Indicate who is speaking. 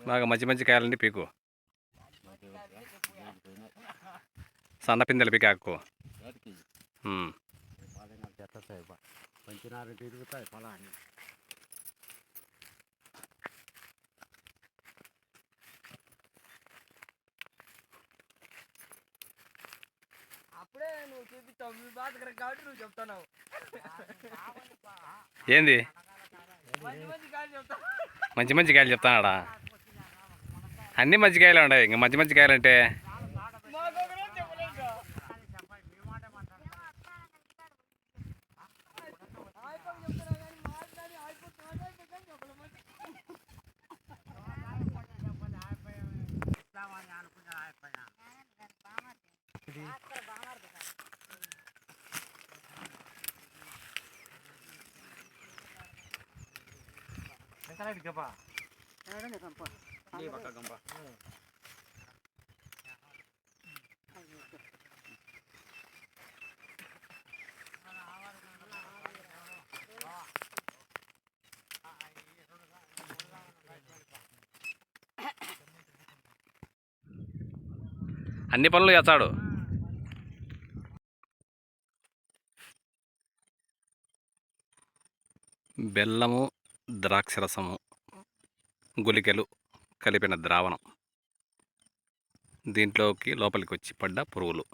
Speaker 1: బాగా మంచి మంచి కాయలండి పీకు. సన్న పిందెలు పీకాకు ఏంది?
Speaker 2: మంచి మంచి
Speaker 1: కాయలు చెప్తానాడా అన్నీ మంచి కాయలే ఉన్నాయి ఇంకా మంచి మంచి కాయలు అంటే
Speaker 2: మాకు ఒక రోజు చెప్పలేదు
Speaker 1: అన్ని పనులు చేస్తాడు. బెల్లము ద్రాక్షరసము గుళికలు. కలిపిన ద్రావణం. దీంట్లోకి లోపలికి వచ్చి పడ్డ పురుగులు.